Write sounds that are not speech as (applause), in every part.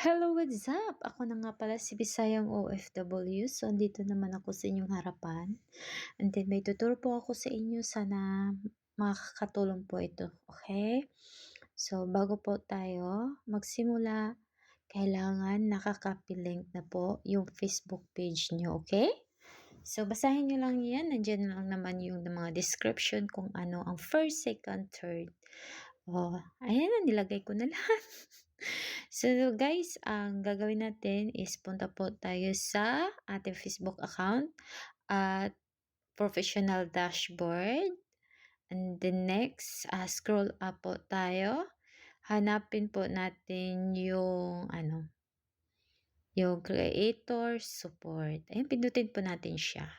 Hello, what's up? Ako na nga pala si Bisayang OFW. So, andito naman ako sa inyong harapan. And then, may tuturo po ako sa inyo. Sana makakatulong po ito. Okay? So, bago po tayo magsimula, kailangan nakaka link na po yung Facebook page nyo. Okay? So, basahin nyo lang yan. Nandiyan lang naman yung mga description kung ano ang first, second, third. Oh, ayan nilagay ko na lahat. (laughs) So guys, ang gagawin natin is punta po tayo sa ating Facebook account at professional dashboard. And the next, uh, scroll up po tayo. Hanapin po natin yung ano, yung creator support. Ayun, pindutin po natin siya.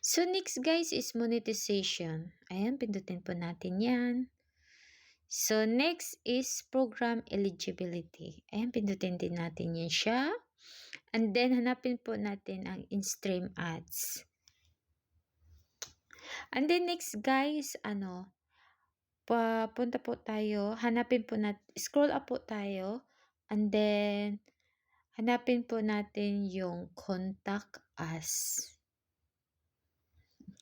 So next guys is monetization. Ayan, pindutin po natin yan. So, next is program eligibility. Ayan, pindutin din natin yan siya. And then, hanapin po natin ang in-stream ads. And then, next guys, ano, papunta po tayo, hanapin po natin, scroll up po tayo, and then, hanapin po natin yung contact us.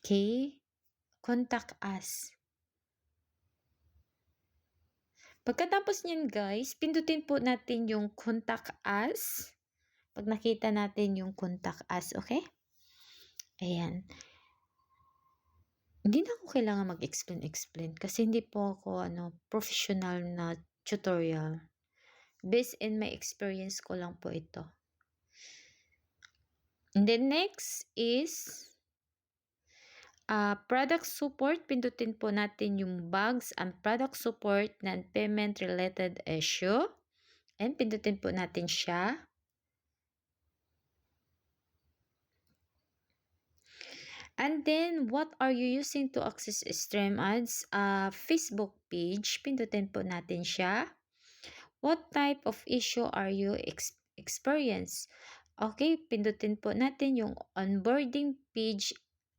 Okay? Contact us. Pagkatapos niyan guys, pindutin po natin yung contact us. Pag nakita natin yung contact us, okay? Ayan. Hindi na ako kailangan mag-explain-explain kasi hindi po ako ano, professional na tutorial. Based in my experience ko lang po ito. And then next is Uh, product support, pindutin po natin yung bugs and product support ng payment related issue. And pindutin po natin siya. And then, what are you using to access stream ads? Uh, Facebook page, pindutin po natin siya. What type of issue are you ex experience? Okay, pindutin po natin yung onboarding page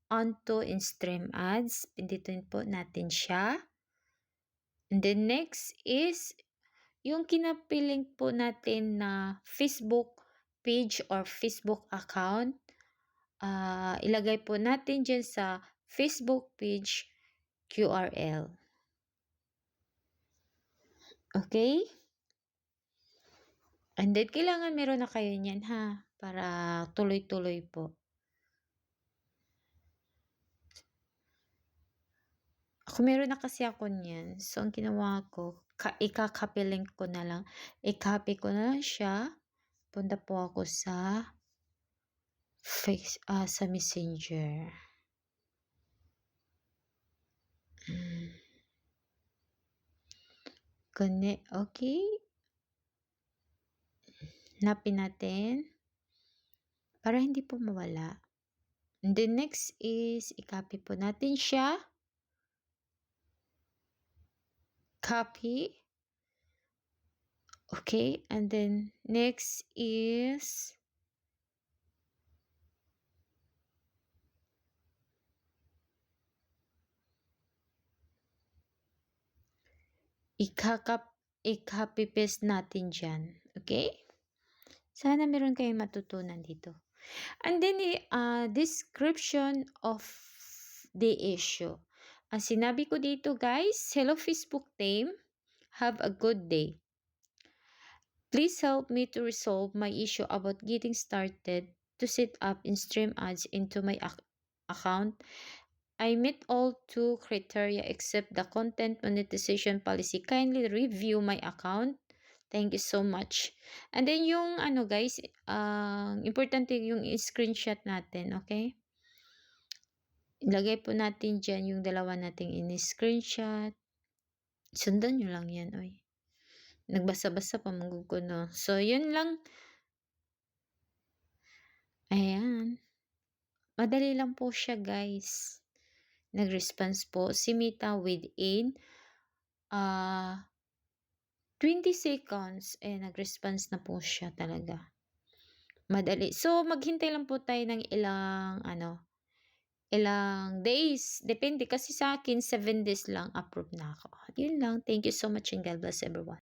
onto in-stream ads. Pindutin po natin siya. And then next is yung kinapiling po natin na Facebook page or Facebook account. Uh, ilagay po natin dyan sa Facebook page QRL. Okay? And then, kailangan meron na kayo niyan ha, para tuloy-tuloy po. Meron na kasi ako niyan. So, ang ginawa ko, ka ikakopy link ko na lang. I-copy ko na lang siya. Punta po ako sa face, uh, sa messenger. Hmm. Connect. Okay. Napin natin. Para hindi po mawala. The next is, i-copy po natin siya copy. Okay, and then next is ikakap i-copy paste natin dyan. Okay? Sana meron kayong matutunan dito. And then, uh, description of the issue. Ang sinabi ko dito guys, hello Facebook team, have a good day. Please help me to resolve my issue about getting started to set up in-stream ads into my ac account. I meet all two criteria except the content monetization policy. Kindly review my account. Thank you so much. And then yung ano guys, uh, importante yung screenshot natin, okay? Ilagay po natin dyan yung dalawa nating ini-screenshot. Sundan nyo lang yan, oy. Nagbasa-basa pa maguguno. So, yun lang. Ayan. Madali lang po siya, guys. Nag-response po si Mita within uh, 20 seconds. Eh, nag-response na po siya talaga. Madali. So, maghintay lang po tayo ng ilang, ano, ilang days. Depende kasi sa akin, 7 days lang approve na ako. Yun lang. Thank you so much and God bless everyone.